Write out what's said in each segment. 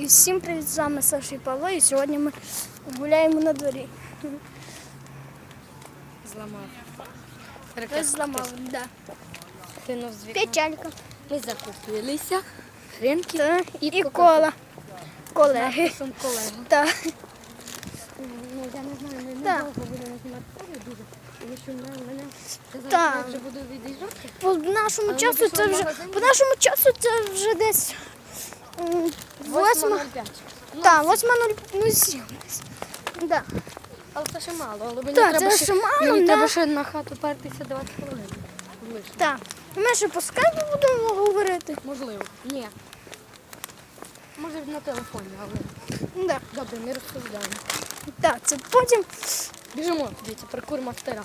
І всім привіт, з вами Саша і Павло. І сьогодні ми гуляємо на дворі. Зламав. Хтось зламав, да. Кинув з вікна. Печалька. Ми закупилися. Хренки Та, і, і кола. Колеги. Написом колеги. Так. Ну, я не знаю, ми Так. недовго будемо знімати поле дуже. Тому що мене, мене Так. я вже буду від'їжджати. По нашому часу це вже по нашому часу це вже десь. 8.05. Так, восьма нуль ну, сім. десь. Да. Але це ще мало. Але мені Так, треба це ще, ще мало, мені да. треба ще на хату пертися 20 хвилин. Так. Ми ще по скайпу будемо говорити. Можливо. Ні. Може на телефоні, але Да. добре, не розповідаємо. Так, це потім. Біжимо, дивіться, паркур мастера.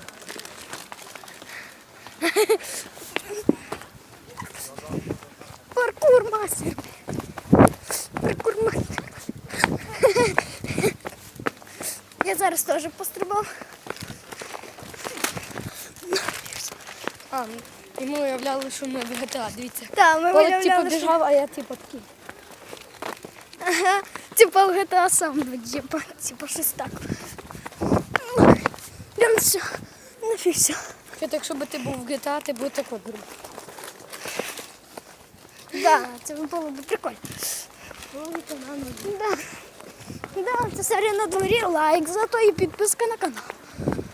Паркур мастер. Паркур. Я зараз теж пострибав. А, ну, і ми уявляли, що ми в GTA, дивіться. Так, ми Коли типу виявляли, що... біжав, а я типу такий. Ага, типа в GTA сам, типа, типа щось так. Я ну все, нафіг все. Що так, якщо б ти був в GTA, ти був так от. грубо. Да, це було б прикольно. Да. Да, це серія на дворі, лайк, зато і підписка на канал.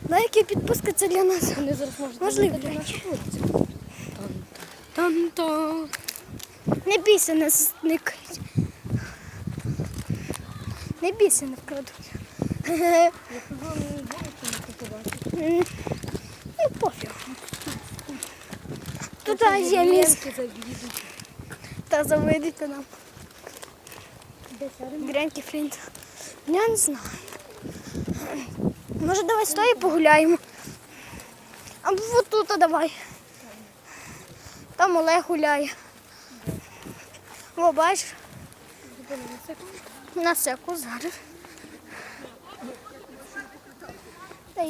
Лайк і підписка це для нас. Вони зараз можуть Можливо, нашу вулицю. Там-там. Не бійся, не зникають. Не бійся, не вкрадуть. Ну, пофіг. Тут є місце. Та завидите нам. Гряньки флінт. Я не знаю. Може давай з тої погуляємо. Або от тут давай. Там Олег гуляє. О, бачиш? На секу зараз. Та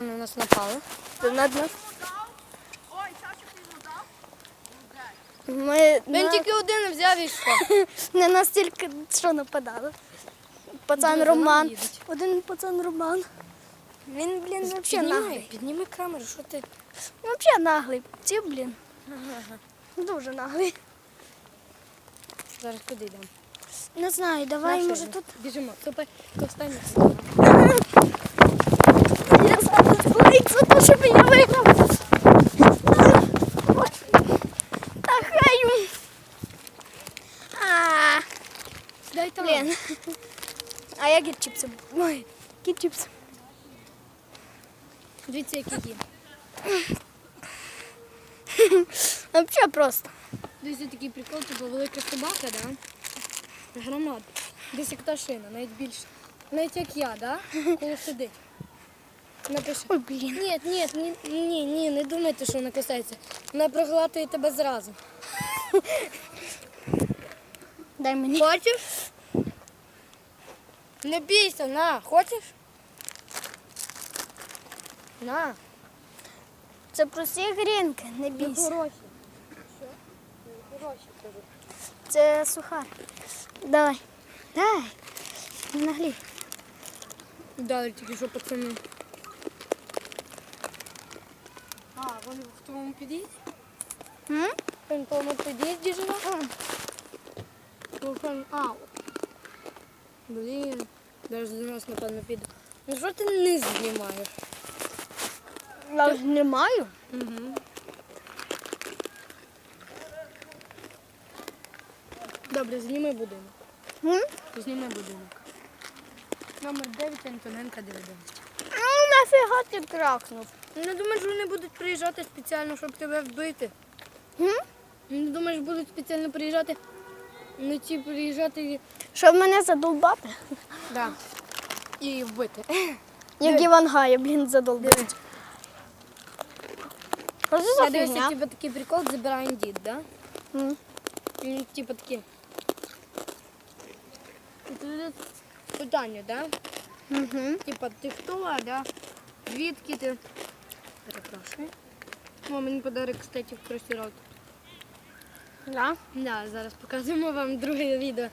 Вони на нас напали. над нас. Ми Він на- тільки один взяв і що? не настільки що нападали. Пацан Дуже Роман. їдуть. Один пацан Роман. Він, блін, взагалі Підніми, наглий. підніми камеру, що ти? Взагалі наглий. Ці, блін, дуже наглий. Зараз куди йдемо? Не знаю, давай, Наша може йде. тут. Біжимо. Це це останнє. Я зараз лайк за те, щоб я виграв. Та хай. А, Дай там. блін. А я гід чіпси. Ой, чіпси. Дивіться, які є. Взагалі просто. Дивіться, такий прикол, типу велика собака, да? Громада. Десь як та шина, навіть більше. Навіть як я, да? Коли сидить. Напиши. Ой, блін. Ні, ні, ні, ні, ні, не думайте, що вона кусається. Вона проглатує тебе зразу. Дай мені. Хочеш? Не бійся, на, хочеш? На. Це прості грінки, не бійся. Це сухар. Давай. Дай. Не наглій. Дали тільки що пацани. А, вони в твоєму під'їзді? М? Він в твоєму під'їзді живе? А. Блін. Даже до нас, напевно, піде. Ну що ти не знімаєш? Я знімаю. Угу. Добре, зніми будинок. М? Зніми будинок. Номер 9 Антоненка 99. Ну, нафіга ти кракнув? Не думаєш, вони будуть приїжджати спеціально, щоб тебе вбити? М? Не думаєш, будуть спеціально приїжджати? Не ті приїжджати Щоб мене задолбати? Да. і вбити. Як Іван Гая, блін, задолбить. Що це за Я дивився, фігня? типу такий прикол забирає дід, да? М. Він типу такі. Питання, да? Мгм. Типа, ти хто, да? Звідки ти? Перепрошую. О, мені подарок, кстати, в кросі рот. Да? Да, зараз покажемо вам друге відео.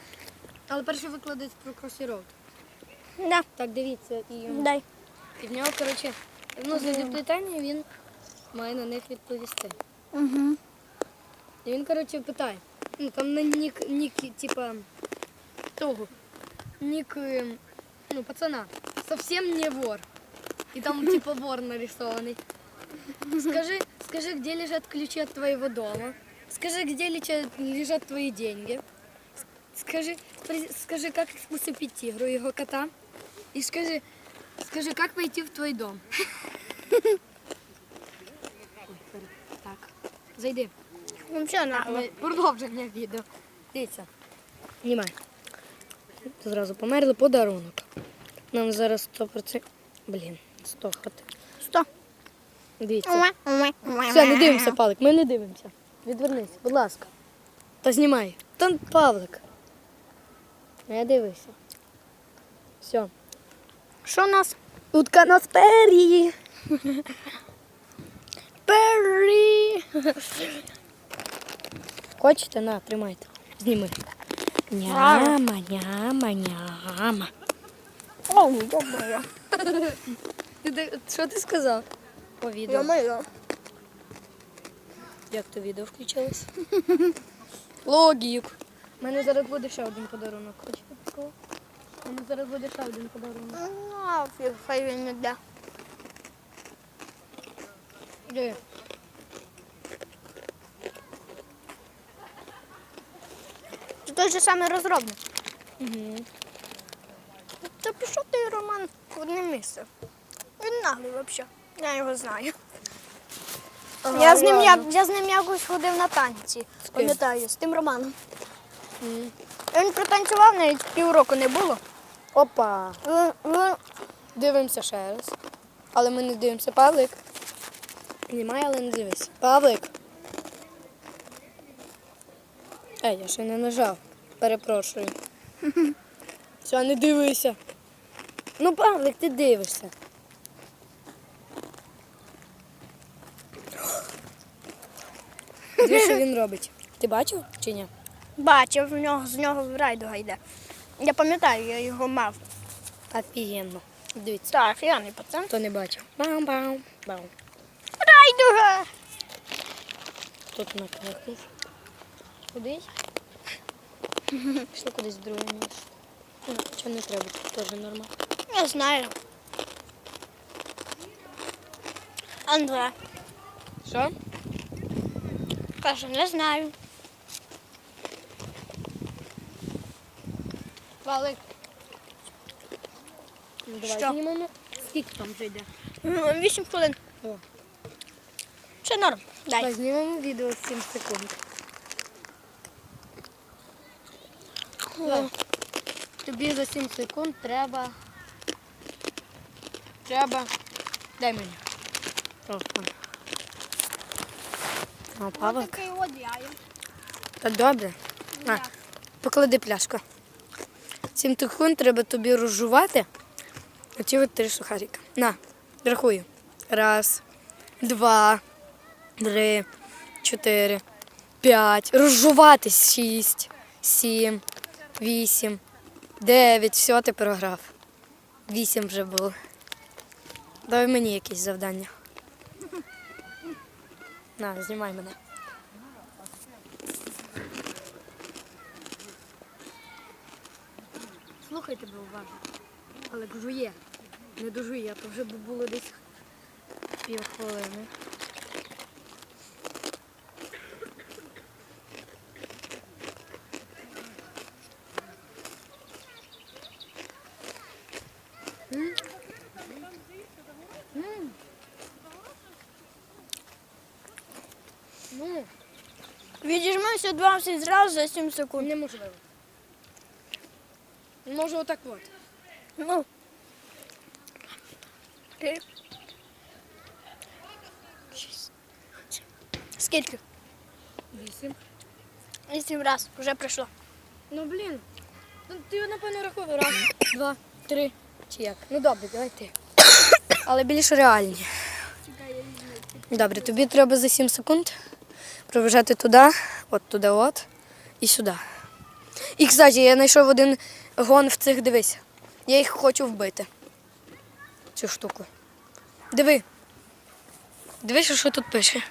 Але перше викладуть про кросіровки. Да. Так, дивіться, і, Дай. і в нього, коротше, ну, задають питання, і він має на них відповісти. Угу. І він, коротше, питає. Ну, там на нік, нік, типа, того. Нік, ем, ну, пацана. Совсем не вор. И там, типа, вор нарисованный. Скажи, скажи, где лежат ключи от твоего дома? Скажи, где лежат, лежат твои деньги? Скажи, спри- скажи, как усыпить тигру, его кота? И скажи, скажи, как войти в твой дом? Так, зайди. Ну, все нагло. Ми- Продовження відео. Дивіться. Знімай. Зразу померли подарунок. Нам зараз 100%. Блін, 100 хватить. Сто. Дивіться. Все, не дивимося, Павлик, ми не дивимося. Відвернись, будь ласка. Та знімай. Та Павлик. Не дивися. Все. Що у нас? Утка на спері. Пері. Хочете? На, тримайте. Зніми. Няма, няма, няма. О. Ти, ти- що ти сказав? По відео. Йо-моє. Як то відео включилось? Логік. У мене зараз буде ще один подарунок. Хочете такого? У зараз буде ще один подарунок. Ну, фіг, хай він не йде. Де? Це той же самий розробник. Угу. Та пішов ти, Роман, в одне місце. Він наглий взагалі. Я його знаю. я, з ним, як, я з ним якось ходив на танці. Пам'ятаю, з тим Романом. Він протанцював, навіть півроку не було. Опа. Він- він- Дивимося ще раз. Але ми не дивимося. Павлик. Знімай, але не дивись. Павлик. Ей, я ще не нажав. Перепрошую. Все, не дивися. Ну, Павлик, ти дивишся. Дивись, що він робить. Ти бачив чи ні? Бачив, в нього, з нього райдуга йде. Я пам'ятаю, я його мав. Офігенно. Дивіться, Так, не пацан. хто не бачив. Бам-бам. Бам. Райдуга! Тут накликнув. Кудись? Пішли кудись в друге місце. Ну, Що не треба, тут теж нормально. Я знаю. Андре. Що? Каже, не знаю. Валик. Ну, давай Що? знімемо. Скільки там вже йде? Ну, Вісім хвилин. О. Ще норм. Дай. Давай знімемо відео 7 секунд. Давай. Тобі за 7 секунд треба. Треба. Дай мені. Просто. О, Павлик. Такий одяю. Та добре. А, поклади пляшку. Сім секунд треба тобі розжувати. Оці от три сухарика. На, рахую. Раз, два, три, чотири, п'ять. Розжувати. Шість, сім, вісім, дев'ять. Все, ти програв. Вісім вже було. Давай мені якесь завдання. На, знімай мене. Слухай тебе уважно. Але жує. Не дожує, а то вже було десь пів хвилини. Відіжмемося два всі зразу за 7 секунд. неможливо. Може отак от. Ну. Три. Шість. Скільки? Вісім. Вісім раз. Вже прийшло. Ну блін. Ну, ти напевно рахуй. Раз, два, три. Чи як? Ну добре, давай ти. Але більш реальні. Добре, тобі треба за 7 секунд пробіжати туди, от туди от і сюди. І, кстати, я знайшов один гон в цих, дивись. Я їх хочу вбити. Цю штуку. Диви. Дивись, що тут пише.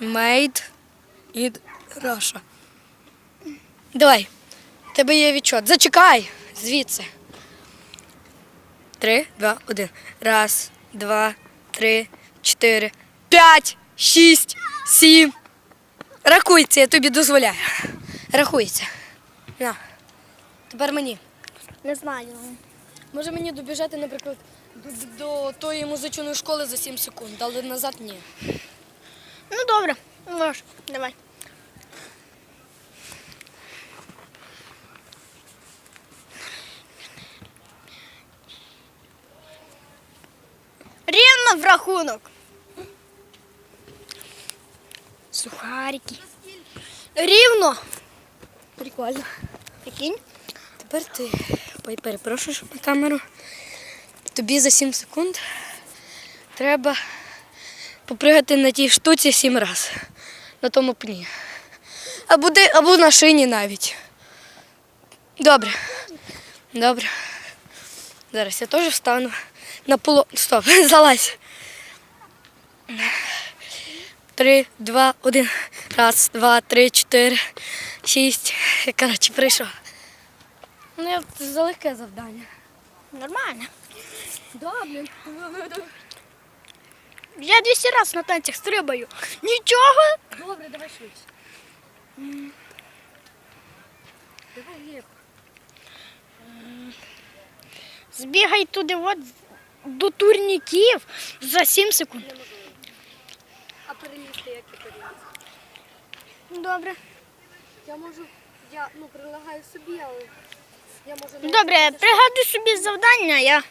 Made in Russia. Давай. Тебе є відчот. Зачекай звідси. Три, два, один. Раз, два, три, чотири, п'ять, шість, сім. Рахується, я тобі дозволяю. Рахується. На. Тепер мені. Не знаю. Може мені добіжати, наприклад, до, до тої музичної школи за 7 секунд, але назад ні. Ну добре, можеш, давай. Рівно в рахунок. Сухарики. Рівно. Прикольно. Прикинь. Тепер ти. Ой, перепрошую, на камеру. Тобі за 7 секунд треба попригати на тій штуці 7 разів. На тому пні. Або, де, або на шині навіть. Добре. Добре. Зараз я теж встану на поло. Стоп, залазь. Три, два, один. Раз, два, три, чотири, шість. Коротше, прийшов. Ну, я за легке завдання. Нормально. Добре. Я 200 разів на танцях стрибаю. Нічого. Добре, давай швидше. Давай легко. Збігай туди от до турніків за 7 секунд. А перелізти як я перелізти? Добре. Я можу, я ну прилагаю собі, але Добре, пригадуй собі завдання. Я,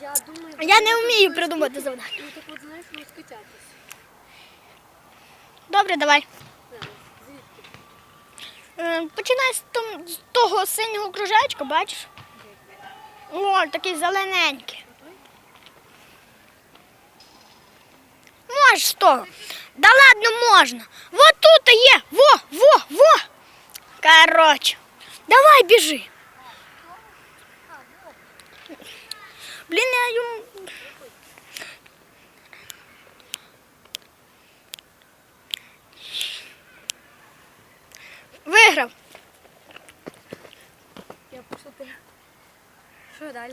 Я думаю, я не вмію придумати завдання. Ну так от знаєш, розкачатись. Добре, давай. Е, Починай з, з того синього кружечка, бачиш? О, такий зелененький. Можеш з того. Да ладно можна. Вот тут є. Во, во, во. Короче. Давай біжи. Блін, я ем... Виграв. Я пошутила. Що далі?